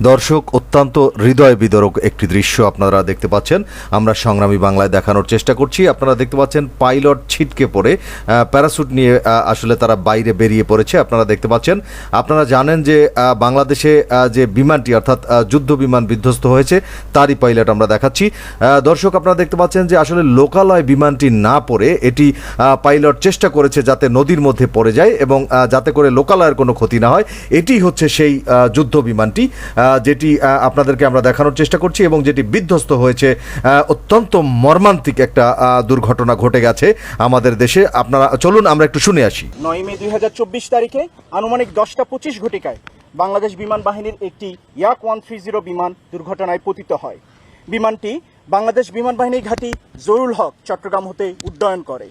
দর্শক, অত্যন্ত হৃদয় বিদরক একটি দৃশ্য আপনারা দেখতে পাচ্ছেন। আমরা সংগ্রামী বাংলায় দেখানোর চেষ্টা করছি। আপনারা দেখতে পাচ্ছেন পাইলট ছিটকে পড়ে প্যারাসুট নিয়ে আসলে তারা বাইরে বেরিয়ে পড়েছে। আপনারা দেখতে পাচ্ছেন, আপনারা জানেন যে বাংলাদেশে যে বিমানটি, অর্থাৎ যুদ্ধ বিমান বিধ্বস্ত হয়েছে, তারই পাইলট আমরা দেখাচ্ছি। দর্শক, আপনারা দেখতে পাচ্ছেন যে, আসলে লোকালয় বিমানটি না পড়ে, এটি পাইলট চেষ্টা করেছে যাতে নদীর মধ্যে পড়ে যায় এবং যাতে করে লোকালয়ের কোনো ক্ষতি না হয়। এটি হচ্ছে সেই যুদ্ধ বিমানটি। যেটি আপনাদেরকে আমরা দেখানোর চেষ্টা করছি এবং যেটি বিধ্বস্ত হয়েছে অত্যন্ত মর্মান্তিক একটা দুর্ঘটনা ঘটে গেছে আমাদের দেশে। আপনারা, চলুন আমরা একটু শুনে আসি। নয় মে দুই হাজার চব্বিশ তারিখে আনুমানিক দশটা পঁচিশ ঘটিকায় বাংলাদেশ বিমান বাহিনীর একটি ইয়াক ওয়ান থ্রি জিরো বিমান দুর্ঘটনায় পতিত হয়। বিমানটি বাংলাদেশ বিমান বাহিনীর ঘাঁটি জরুল হক চট্টগ্রাম হতে উড্ডয়ন করে।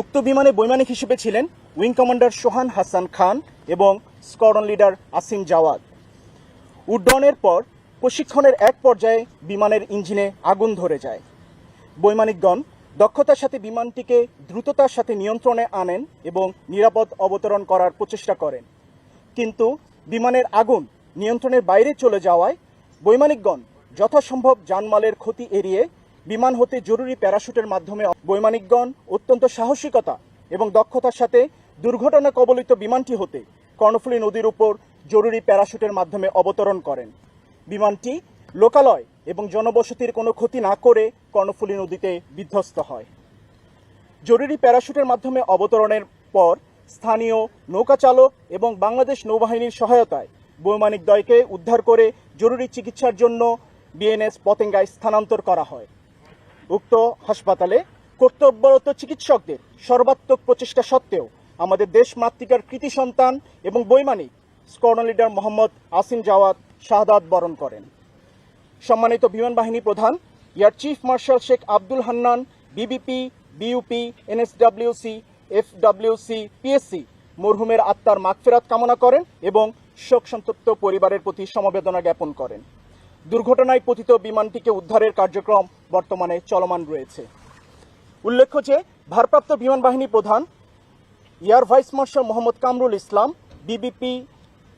উক্ত বিমানে বৈমানিক হিসেবে ছিলেন উইং কমান্ডার সোহান হাসান খান এবং স্কোয়াড্রন লিডার আসিম জাওয়াদ। উড্ডয়নের পর প্রশিক্ষণের এক পর্যায়ে বিমানের ইঞ্জিনে আগুন ধরে যায়। বৈমানিকগণ দক্ষতার সাথে বিমানটিকে দ্রুততার সাথে নিয়ন্ত্রণে আনেন এবং নিরাপদ অবতরণ করার প্রচেষ্টা করেন। কিন্তু বিমানের আগুন নিয়ন্ত্রণের বাইরে চলে যাওয়ায় বৈমানিকগণ যথাসম্ভব জানমালের ক্ষতি এড়িয়ে বিমান হতে জরুরি প্যারাশুটের মাধ্যমে বৈমানিকগণ অত্যন্ত সাহসিকতা এবং দক্ষতার সাথে দুর্ঘটনা কবলিত বিমানটি হতে কর্ণফুলী নদীর উপর জরুরি প্যারাশুটের মাধ্যমে অবতরণ করেন। বিমানটি লোকালয় এবং জনবসতির কোনো ক্ষতি না করে কর্ণফুলী নদীতে বিধ্বস্ত হয়। জরুরি প্যারাশুটের মাধ্যমে অবতরণের পর স্থানীয় নৌকা চালক এবং বাংলাদেশ নৌবাহিনীর সহায়তায় বৈমানিক দয়কে উদ্ধার করে জরুরি চিকিৎসার জন্য বিএনএস পতেঙ্গায় স্থানান্তর করা হয়। উক্ত হাসপাতালে কর্তব্যরত চিকিৎসকদের সর্বাত্মক প্রচেষ্টা সত্ত্বেও আমাদের দেশ মাতৃকার কৃতি সন্তান এবং বৈমানিক স্কর্ণ লিডার মোহাম্মদ আসিম জাওয়াদ শাহাদাত বরণ করেন। সম্মানিত বিমান বাহিনী প্রধান air chief marshal Sheikh Abdul Hannan, BBP BUP NSWC, FWC, PSC মরহুমের আত্মার মাগফেরাত কামনা করেন এবং শোক সন্তপ্ত পরিবারের প্রতি সমবেদনা জ্ঞাপন করেন। দুর্ঘটনায় পতিত বিমানটিকে উদ্ধারের কার্যক্রম বর্তমানে চলমান রয়েছে। উল্লেখ্য যে, ভারপ্রাপ্ত বিমান বাহিনী প্রধান, air vice marshal Mohammad Kamrul Islam, BBP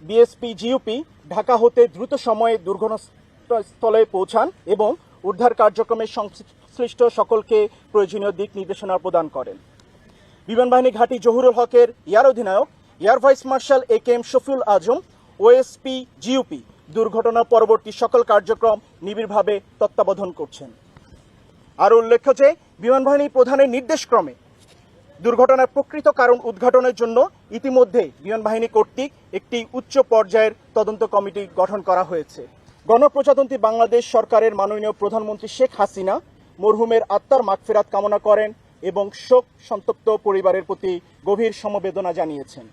BSP GUP Dhaka হতে দ্রুত সময়ে দুর্ঘটনাস্থলে পৌঁছান এবং উদ্ধার কার্যক্রমে সংশ্লিষ্ট সকলকে প্রয়োজনীয় দিক নির্দেশনা প্রদান করেন। বিমান বাহিনী ঘাঁটি জহুরুল হকের এয়ার অধিনায়ক air vice marshal A K M Shafiul Azam OSP GUP দুর্ঘটনা পরবর্তী সকল কার্যক্রম নিবিড়ভাবে তত্ত্বাবধান করছেন। আরও উল্লেখ্য যে, বিমান বাহিনী প্রধানের নির্দেশক্রমে দুর্ঘটনার প্রকৃত কারণ উদ্ঘাটনের জন্য ইতিমধ্যে বিমান বাহিনী কর্তৃক একটি উচ্চ পর্যায়ের তদন্ত কমিটি গঠন করা হয়েছে। গণপ্রজাতন্ত্রী বাংলাদেশ সরকারের মাননীয় প্রধানমন্ত্রী শেখ হাসিনা, মরহুমের আত্মার মাগফেরাত কামনা করেন এবং শোক সন্তপ্ত পরিবারের প্রতি গভীর সমবেদনা জানিয়েছেন।